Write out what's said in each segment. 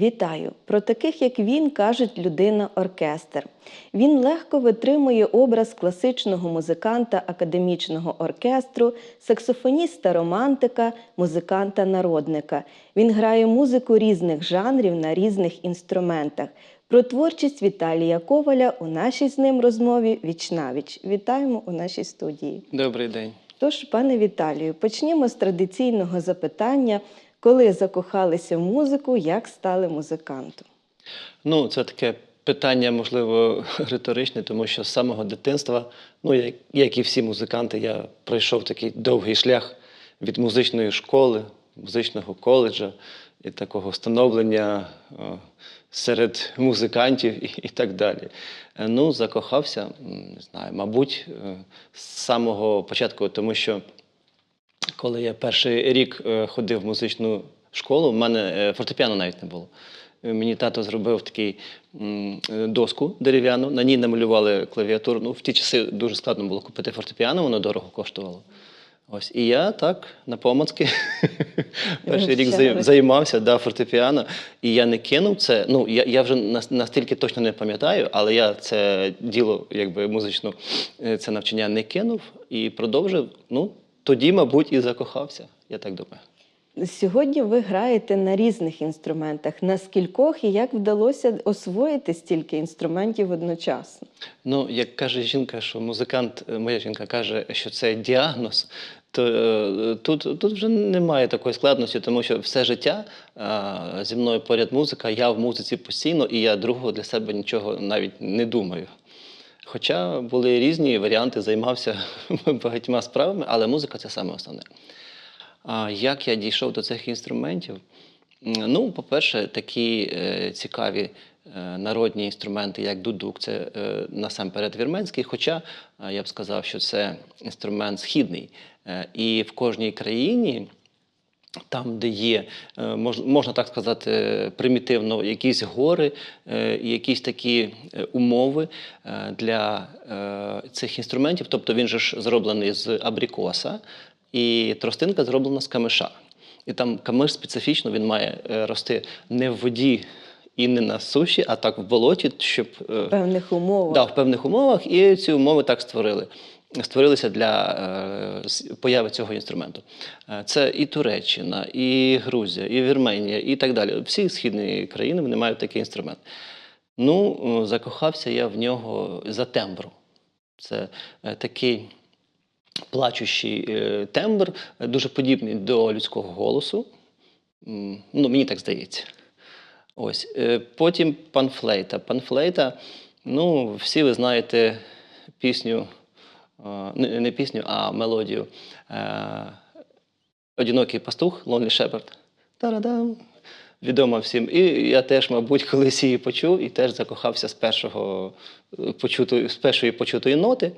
Вітаю! Про таких, як він, кажуть людина-оркестр. Він легко витримує образ класичного музиканта академічного оркестру, саксофоніста-романтика, музиканта-народника. Він грає музику різних жанрів на різних інструментах. Про творчість Віталія Коваля у нашій з ним розмові вічнавіч. Вітаємо у нашій студії. Добрий день. Тож, пане Віталію, почнімо з традиційного запитання. Коли закохалися в музику, як стали музикантом? Ну, це таке питання, можливо, риторичне, тому що з самого дитинства, ну, як, як і всі музиканти, я пройшов такий довгий шлях від музичної школи, музичного коледжа і такого становлення серед музикантів і, і так далі. Е, Ну, закохався, не знаю, мабуть, е, з самого початку, тому що коли я перший рік е, ходив в музичну школу, в мене е, фортепіано навіть не було. Е, Мені тато зробив такий е, доску дерев'яну, на ній намалювали клавіатуру. Ну, в ті часи дуже складно було купити фортепіано, воно дорого коштувало. Ось, і я так на помацки перший рік зай- займався да, фортепіано, і я не кинув це. Ну, я, я вже нас- настільки точно не пам'ятаю, але я це діло, якби музичну, це навчання не кинув і продовжив. Ну, тоді, мабуть, і закохався, я так думаю. Сьогодні ви граєте на різних інструментах. На скількох і як вдалося освоїти стільки інструментів одночасно? Ну, як каже жінка, що музикант, е, моя жінка каже, що це діагноз, то е, тут, тут вже немає такої складності, тому що все життя е, зі мною поряд музика, я в музиці постійно, і я другого для себе нічого навіть не думаю. Хоча були різні варіанти, займався багатьма справами, але музика це саме основне. А як я дійшов до цих інструментів? Ну, по-перше, такі е, цікаві е, народні інструменти, як дудук, це е, насамперед вірменський, хоча е, я б сказав, що це інструмент східний. Е, і в кожній країні там, де є, е, можна так сказати, примітивно, якісь гори, е, якісь такі е, умови для цих інструментів. Тобто він же ж зроблений з абрикоса, і тростинка зроблена з камиша. І там камиш специфічно він має рости не в воді і не на суші, а так в болоті, щоб В певних умовах. Да, в певних умовах, і ці умови так створили. Створилися для е, появи цього інструменту. Е, Це і Туреччина, і Грузія, і Вірменія, і так далі. Всі східні країни вони мають такий інструмент. Ну, е, закохався я в нього за тембру. Це такий плачущий тембр, дуже подібний до людського голосу. Ну, мені так здається. Ось. Потім панфлейта. Панфлейта, ну, всі ви знаєте пісню, не, не пісню, а мелодію. е, Одинокий пастух, Lonely Shepherd. Та-радам. Відома всім. І я теж, мабуть, колись її почув і теж закохався з першого е, почутої, з першої почутої ноти.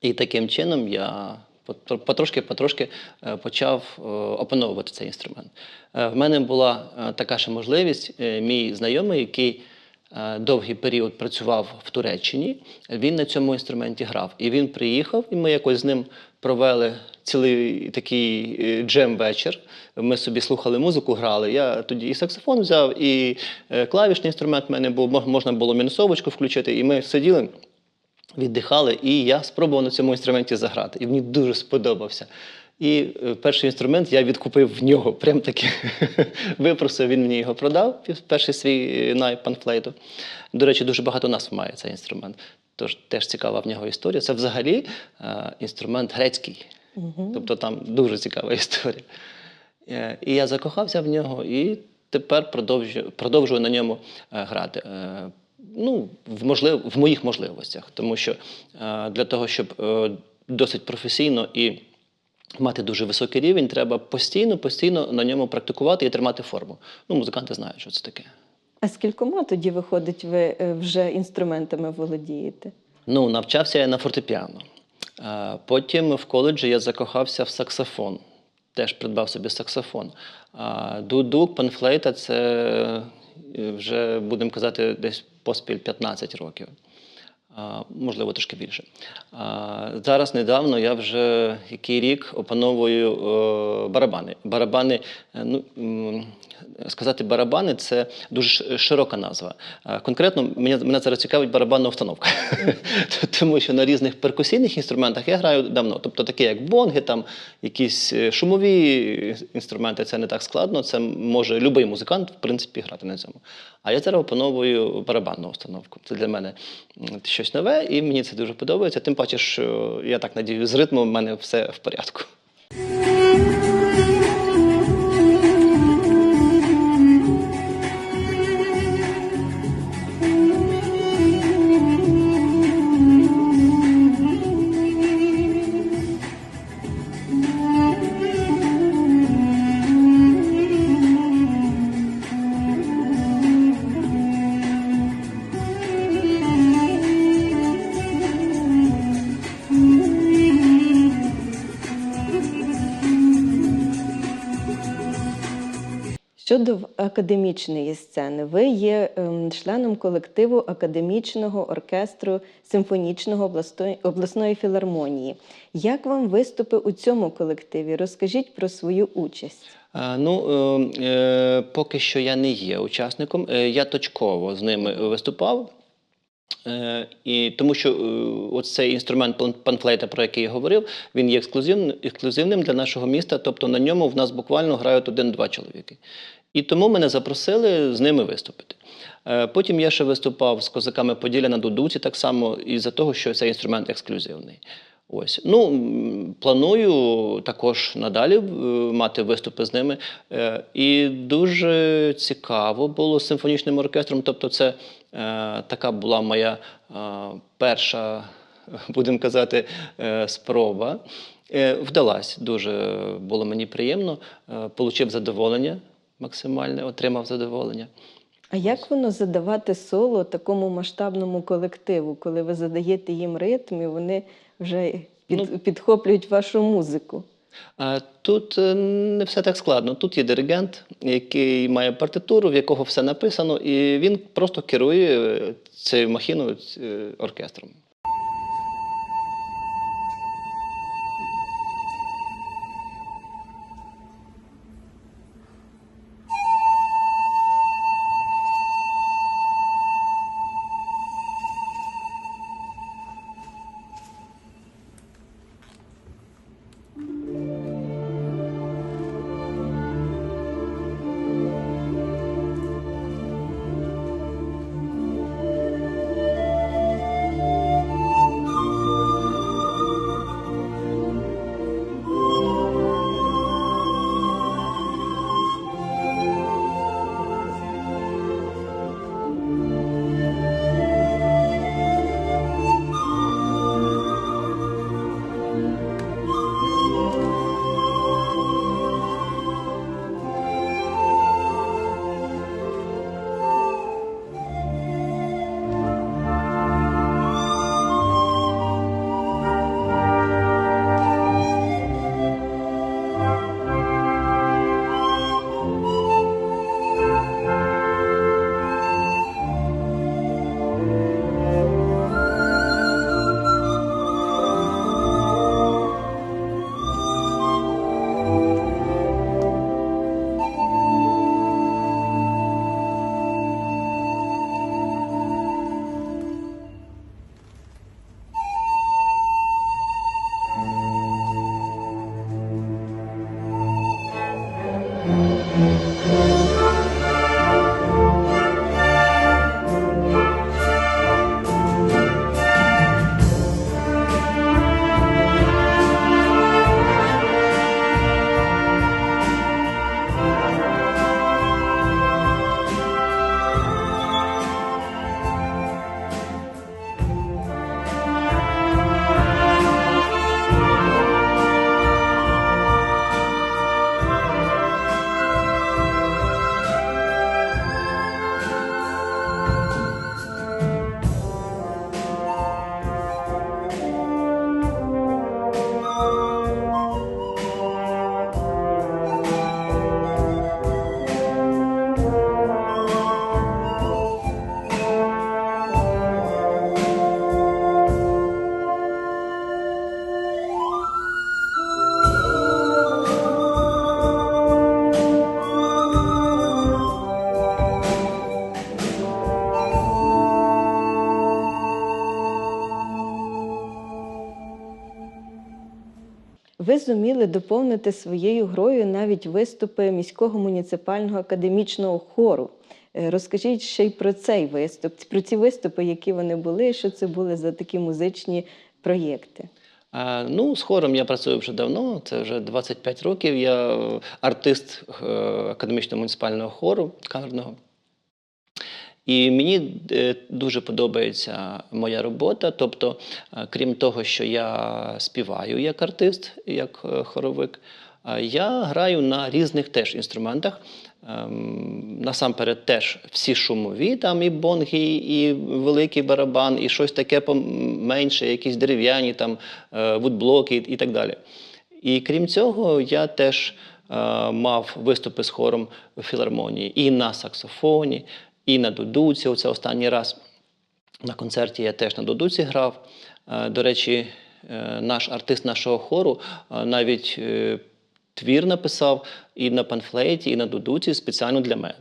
І таким чином я потрошки-потрошки е, почав е, опановувати цей інструмент. Е, В мене була е, така ще можливість. Е, Мій знайомий, який е, довгий період працював в Туреччині, він на цьому інструменті грав. І він приїхав, і ми якось з ним провели цілий такий е, джем-вечір. Ми собі слухали музику, грали. Я тоді і саксофон взяв, і е, клавішний інструмент в мене був, можна було мінусовочку включити, і ми сиділи віддихали, і я спробував на цьому інструменті заграти. І мені дуже сподобався. І е, перший інструмент я відкупив в нього. Прям таки випросив, він мені його продав, перший свій е, най панфлейту. До речі, дуже багато нас має цей інструмент. Тож теж цікава в нього історія. Це взагалі е, інструмент грецький. Тобто там дуже цікава історія. Е, І я закохався в нього, і тепер продовжую, продовжую на ньому е, грати. Е, Ну, в, можлив, в моїх можливостях, тому що е, для того, щоб е, досить професійно і мати дуже високий рівень, треба постійно, постійно на ньому практикувати і тримати форму. Ну, музиканти знають, що це таке. А скількома тоді виходить, ви е, вже інструментами володієте? Ну, навчався я на фортепіано. Потім в коледжі я закохався в саксофон. Теж придбав собі саксофон. Дудук, панфлейта це е, вже, будемо казати, десь поспіль 15 років. Можливо, трошки більше. Зараз недавно я вже який рік опановую е, барабани. Барабани, е, ну, сказати барабани це дуже широка назва. Конкретно мене, мене зараз цікавить барабанна установка. Тому що на різних перкусійних інструментах я граю давно. Тобто такі як бонги, там якісь е, шумові інструменти, це не так складно. Це може будь-який музикант, в принципі, грати на цьому. А я зараз опановую барабанну установку. Це для мене м, щось нове, і мені це дуже подобається. Тим паче, що я так надію, з ритмом в мене все в порядку. Щодо академічної сцени, ви є ем, членом колективу академічного оркестру симфонічного обласної, філармонії. Як вам виступи у цьому колективі? Розкажіть про свою участь. Ну, е, е, поки що я не є учасником. Е, Я точково з ними виступав. Е, І тому що е, цей інструмент панфлейта, про який я говорив, він є ексклюзивним, ексклюзивним для нашого міста. Тобто на ньому в нас буквально грають один-два чоловіки. І тому мене запросили з ними виступити. Е, Потім я ще виступав з козаками Поділля на Дудуці, так само із-за того, що цей інструмент ексклюзивний. Ось. Ну, планую також надалі е, мати виступи з ними. Е, І дуже цікаво було з симфонічним оркестром. Тобто, це така була моя перша, будемо казати, спроба. Вдалась, дуже було мені приємно. Получив задоволення максимальне, отримав задоволення. А як воно задавати соло такому масштабному колективу, коли ви задаєте їм ритм і вони вже під, Ну, підхоплюють вашу музику? Тут е, не все так складно. Тут є диригент, який має партитуру, в якого все написано, і він просто керує е, цією махіною е, оркестром. зуміли доповнити своєю грою навіть виступи міського муніципального академічного хору. Е, Розкажіть ще й про цей виступ, про ці виступи, які вони були, що це були за такі музичні проєкти. Ну, з хором я працюю вже давно, це вже 25 років. Я артист е, академічного муніципального хору камерного. І мені е, дуже подобається моя робота. Тобто, е, крім того, що я співаю як артист, як е, хоровик, я граю на різних теж інструментах. Ем, Насамперед, теж всі шумові, там і бонги, і великий барабан, і щось таке поменше, якісь дерев'яні, там вудблоки і так далі. І крім цього, я теж мав виступи з хором в філармонії і на саксофоні, і на дудуці. Оце останній раз на концерті я теж на дудуці грав. Е, До речі, е, наш артист нашого хору е, навіть твір написав і на панфлеті, і на дудуці спеціально для мене.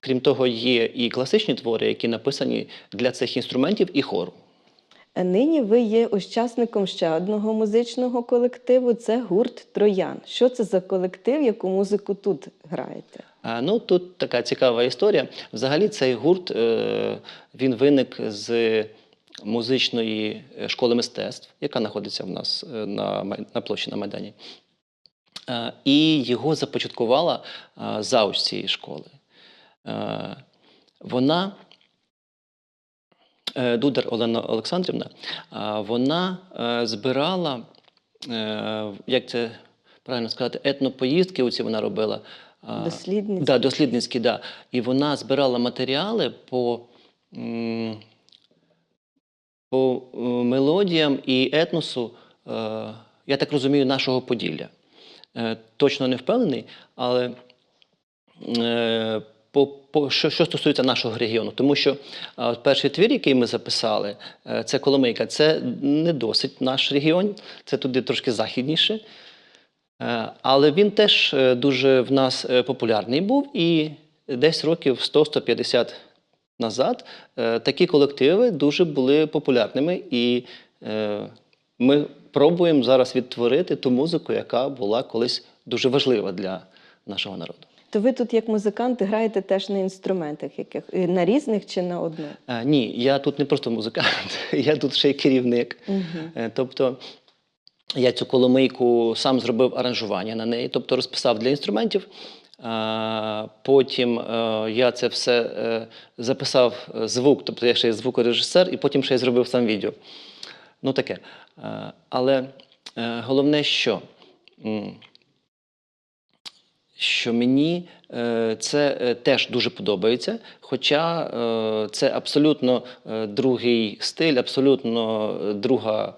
Крім того, є і класичні твори, які написані для цих інструментів і хору. Нині ви є учасником ще одного музичного колективу це гурт Троян. Що це за колектив, яку музику тут граєте? Ну, тут така цікава історія. Взагалі, цей гурт е, він виник з музичної е, школи мистецтв, яка знаходиться в нас е, на, площі на Майдані. І його започаткувала е, зауч цієї школи. Вона, Дудар Олена Олександрівна, вона е, збирала, е, як це правильно сказати, етнопоїздки, оці вона робила. Дослідницькі? Да, дослідницькі, да. І вона збирала матеріали по, по е, мелодіям і етносу, е, я так розумію, нашого Поділля. Е, Точно не впевнений, але е, по, по, що, що стосується нашого регіону, тому що от перший твір, який ми записали, е, це Коломийка, це не досить наш регіон, це туди трошки західніше. Е, Але він теж е, дуже в нас популярний був, і десь років 100-150 назад такі колективи дуже були популярними. І ми пробуємо зараз відтворити ту музику, яка була колись дуже важлива для нашого народу. То ви тут, як музиканти, граєте теж на інструментах, яких на різних чи на одну? Е, Ні, я тут не просто музикант, я тут ще й керівник. Е, Тобто я цю коломийку сам зробив аранжування на неї, тобто розписав для інструментів. Потім е, я це все е, записав звук, тобто я ще й звукорежисер, і потім ще й зробив сам відео. Ну таке. Але головне, що, що мені е, це е, теж дуже подобається, хоча е, це абсолютно другий стиль, абсолютно друга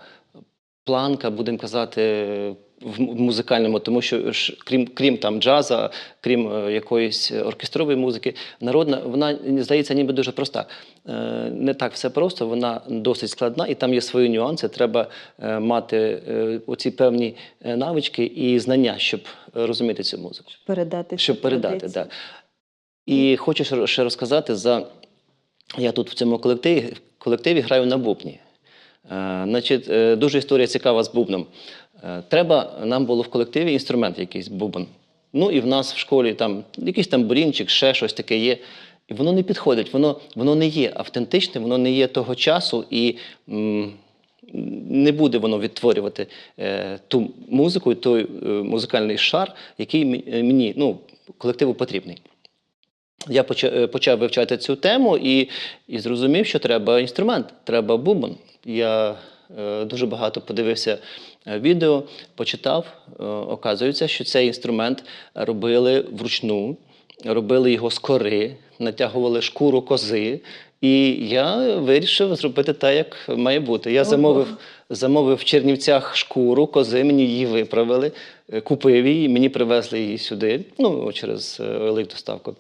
планка, будемо казати, в музикальному, тому що ж, крім, крім там джаза, крім е, якоїсь оркестрової музики, народна, вона здається ніби дуже проста. Е, не так все просто, вона досить складна, і там є свої нюанси. Треба е, мати е, оці певні навички і знання, щоб розуміти цю музику. Щоб Передати Щоб передати, так. І хочу ще- розказати за. Я тут в цьому колективі, колективі граю на бубні. Значить, дуже історія цікава з бубном. Е, треба, нам було в колективі інструмент якийсь бубон. Ну і в нас в школі там якийсь там бурінчик, ще щось таке є. І воно не підходить, воно, воно не є автентичне, воно не є того часу і м, не буде воно відтворювати е, ту музику, той е, музикальний шар, який мені, ну, колективу потрібний. Я е, почав вивчати цю тему і, і зрозумів, що треба інструмент, треба бубон. Я е, дуже багато подивився е, відео, почитав. Е, оказується, що цей інструмент робили вручну, робили його з кори, натягували шкуру кози. І я вирішив зробити так, як має бути. Я замовив, замовив в Чернівцях шкуру, кози мені її виправили, е, купив її, мені привезли її сюди, ну, через е, електроставку.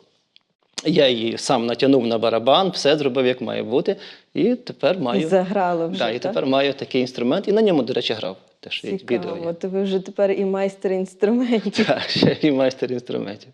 Я її сам натягнув на барабан, все зробив як має бути, і тепер маю. Заграло вже, Да, і так? тепер маю такий інструмент, і на ньому, до речі, грав. Теж є відео. Є. От ви вже тепер і майстер інструментів. Так, ще і майстер інструментів.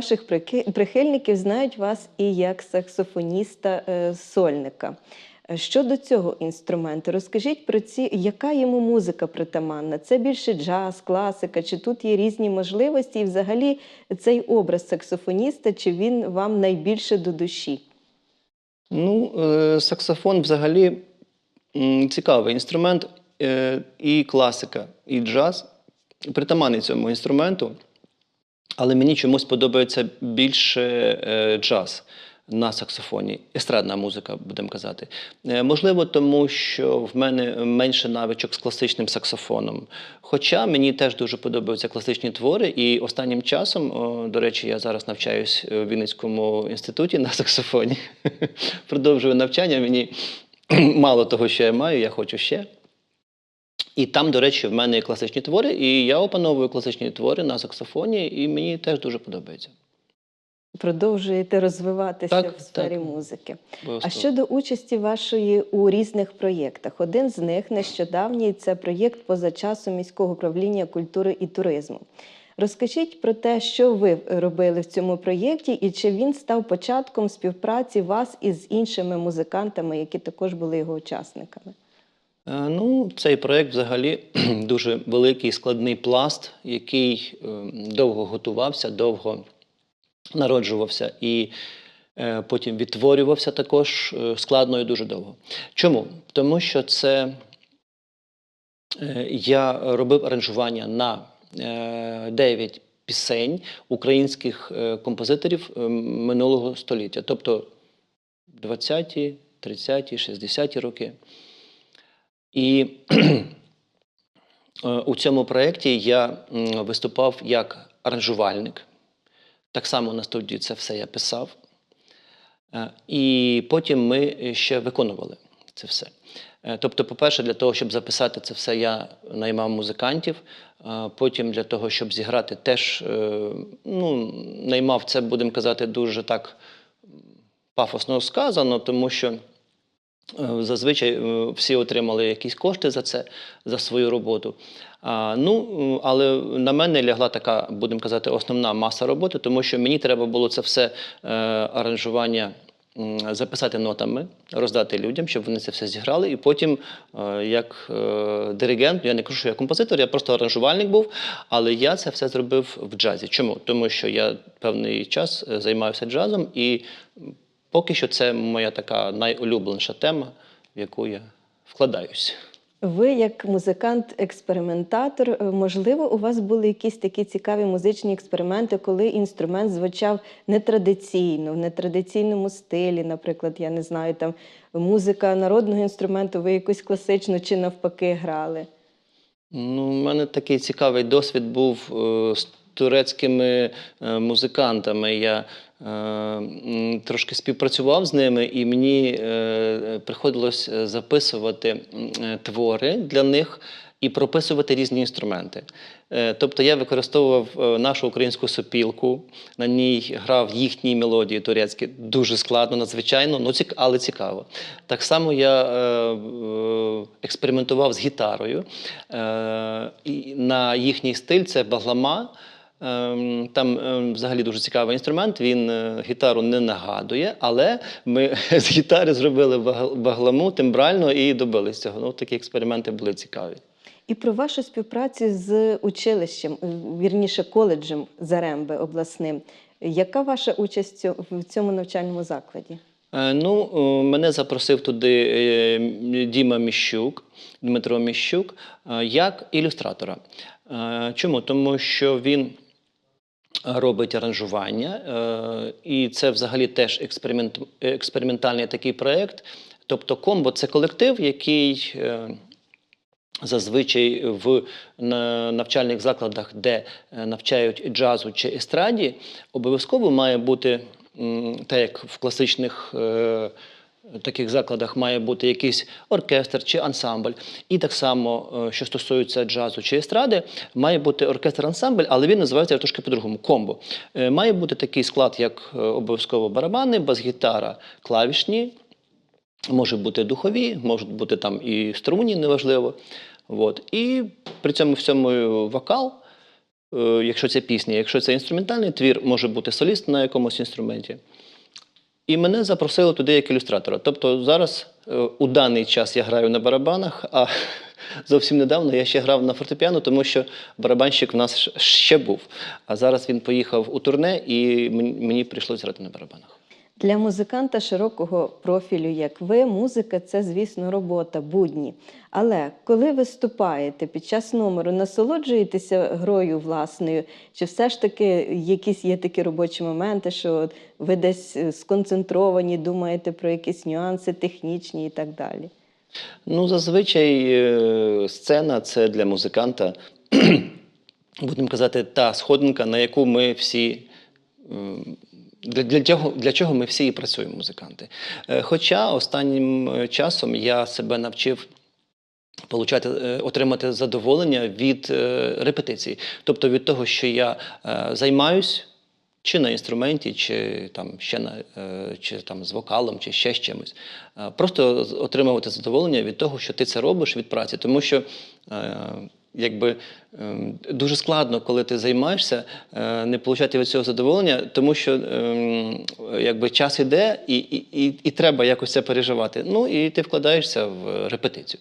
Ваших прихильників знають вас і як саксофоніста е, сольника. Е, Щодо цього інструменту, розкажіть про ці, яка йому музика притаманна? Це більше джаз, класика, чи тут є різні можливості? І взагалі цей образ саксофоніста, чи він вам найбільше до душі? Ну, е, саксофон взагалі цікавий інструмент, і класика, і джаз притаманний цьому інструменту, але мені чомусь подобається більше е, джаз на саксофоні, естрадна музика, будемо казати. Е, Можливо, тому що в мене менше навичок з класичним саксофоном. Хоча мені теж дуже подобаються класичні твори, і останнім часом, о, до речі, я зараз навчаюсь в Вінницькому інституті на саксофоні. Продовжую навчання. Мені мало того, що я маю, я хочу ще. І там, до речі, в мене є класичні твори, і я опановую класичні твори на саксофоні, і мені теж дуже подобається. Продовжуєте розвиватися Так, в сфері так. музики. А Обов'язково. щодо участі вашої у різних проєктах, один з них нещодавній це проєкт поза часу міського управління культури і туризму. Розкажіть про те, що ви робили в цьому проєкті, і чи він став початком співпраці вас із іншими музикантами, які також були його учасниками? Е, Ну, цей проєкт взагалі дуже великий складний пласт, який е, довго готувався, довго народжувався і е, потім відтворювався також складно і дуже довго. Чому? Тому що це я робив аранжування на е, 9 пісень українських композиторів минулого століття, тобто 20-ті, 30-ті, 60-ті роки. І е, у цьому проєкті я виступав як аранжувальник. Так само на студії це все я писав. Е, І потім ми ще виконували це все. Е, Тобто, по-перше, для того, щоб записати це все, я наймав музикантів. Потім для того, щоб зіграти, теж ну, наймав це, будемо казати, дуже так пафосно сказано, тому що Зазвичай е, всі отримали якісь кошти за це, за свою роботу. А, ну, е, але на мене лягла така, будемо казати, основна маса роботи, тому що мені треба було це все е, аранжування м, записати нотами, роздати людям, щоб вони це все зіграли. І потім, е, як е, диригент, я не кажу, що я композитор, я просто аранжувальник був, але я це все зробив в джазі. Чому? Тому що я певний час е, займаюся джазом і Поки що це моя така найулюбленіша тема, в яку я вкладаюсь. Ви, як музикант-експериментатор, е, можливо, у вас були якісь такі цікаві музичні експерименти, коли інструмент звучав нетрадиційно, в нетрадиційному стилі, наприклад, я не знаю, там музика народного інструменту, ви якусь класичну чи навпаки грали. Ну, у мене такий цікавий досвід був е, з турецькими е, музикантами. Я трошки співпрацював з ними, і мені е, приходилось е, записувати е, твори для них. І прописувати різні інструменти. Е, Тобто я використовував е, нашу українську сопілку, на ній грав їхні мелодії турецькі, дуже складно, надзвичайно, ну, але цікаво. Так само я е, е, експериментував з гітарою. Е, на їхній стиль це баглама. Ем, Там ем, взагалі дуже цікавий інструмент. Він е, гітару не нагадує, але ми з гітари зробили баг- багламу тембрально і добились цього. Ну, такі експерименти були цікаві. І про вашу співпрацю з училищем, е, вірніше коледжем Заремби обласним. Яка ваша участь в цьому навчальному закладі? Е, Ну, мене запросив туди Діма Міщук, Дмитро Міщук, як ілюстратора. Чому? Тому що він робить аранжування, е, і це взагалі теж експеримент, експериментальний такий проєкт. Тобто комбо це колектив, який. е, Зазвичай в навчальних закладах, де е, навчають джазу чи естраді, обов'язково має бути, так як в класичних таких закладах має бути якийсь оркестр чи ансамбль. І так само, е, що стосується джазу чи естради, має бути оркестр-ансамбль, але він називається трошки по-другому комбо. Е, Має бути такий склад, як е, обов'язково барабани, бас-гітара, клавішні, Можуть бути духові, можуть бути там і струнні, неважливо. От. І при цьому всьому вокал. якщо це пісня, якщо це інструментальний твір, може бути соліст на якомусь інструменті. І мене запросили туди як ілюстратора. Тобто зараз е, у даний час я граю на барабанах, а зовсім недавно я ще грав на фортепіано, тому що барабанщик в нас ще був. А зараз він поїхав у турне, і мені, прийшлося грати на барабанах. Для музиканта широкого профілю, як ви, музика це, звісно, робота, будні. Але коли виступаєте під час номеру, насолоджуєтеся грою власною, чи все ж таки якісь є такі робочі моменти, що ви десь е, сконцентровані, думаєте про якісь нюанси технічні і так далі? Ну, зазвичай е, сцена це для музиканта, будемо казати, та сходинка, на яку ми всі. Для, для, чого, для чого ми всі і працюємо, музиканти? Е, Хоча останнім е, часом я себе навчив получати, е, отримати задоволення від репетицій. Тобто від того, що я займаюсь чи на інструменті, чи там ще на чи там з вокалом, чи ще з чимось. Просто отримувати задоволення від того, що ти це робиш від праці, тому що. Якби ем, дуже складно, коли ти займаєшся, е, не отримати від цього задоволення, тому що ем, якби час іде, і, і, і, і треба якось це переживати. Ну і ти вкладаєшся в репетицію.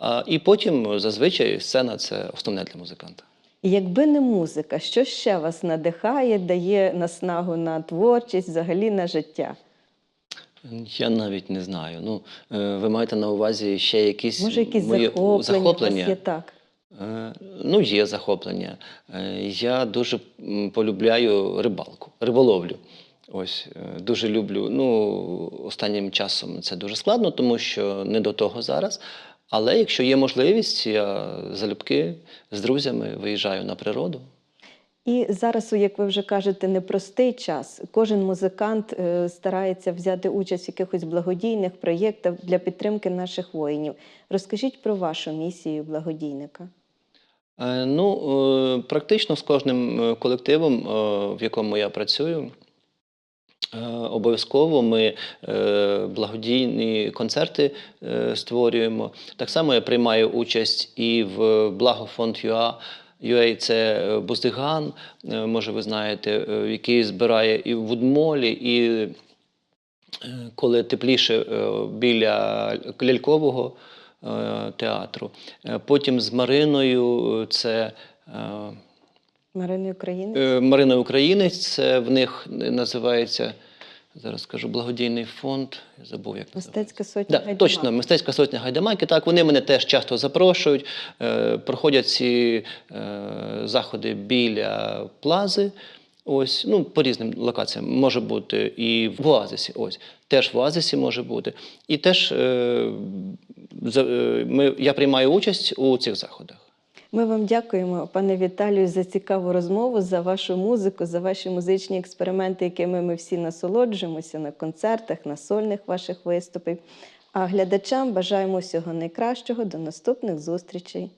А, і потім зазвичай сцена це основне для музиканта. Якби не музика, що ще вас надихає, дає наснагу на творчість, взагалі на життя? Я навіть не знаю. Ну, е, ви маєте на увазі ще якісь Може, якісь мої захоплення, захоплення? є так? Е, Ну, є захоплення. Е, Я дуже полюбляю рибалку, риболовлю. Ось е, дуже люблю. Ну, останнім часом це дуже складно, тому що не до того зараз. Але якщо є можливість, я залюбки з друзями виїжджаю на природу. І зараз, як ви вже кажете, непростий час. Кожен музикант старається взяти участь в якихось благодійних проєктах для підтримки наших воїнів. Розкажіть про вашу місію благодійника. Е, Ну, е, практично з кожним е, колективом, в якому я працюю, обов'язково ми благодійні концерти створюємо. Так само я приймаю участь і в Благофонд ЮА. UA – це Буздиган, може ви знаєте, який збирає і в Удмолі, і коли тепліше біля лялькового театру. Е, Потім з Мариною е, це е, Марини України? е, Марина Українець, це в них називається. Зараз скажу благодійний фонд. Я забув, як. Мистецька сотня Да, «Гайдамак». точно, мистецька сотня гайдамаки. Так, вони мене теж часто запрошують. Е, проходять ці е, заходи біля плази. Ось, ну, по різним локаціям може бути і в Оазисі. Ось, теж в Оазисі може бути. І теж е, за- е, ми, я приймаю участь у цих заходах. Ми вам дякуємо, пане Віталію, за цікаву розмову, за вашу музику, за ваші музичні експерименти, якими ми всі насолоджуємося на концертах, на сольних ваших виступів. А глядачам бажаємо всього найкращого. До наступних зустрічей.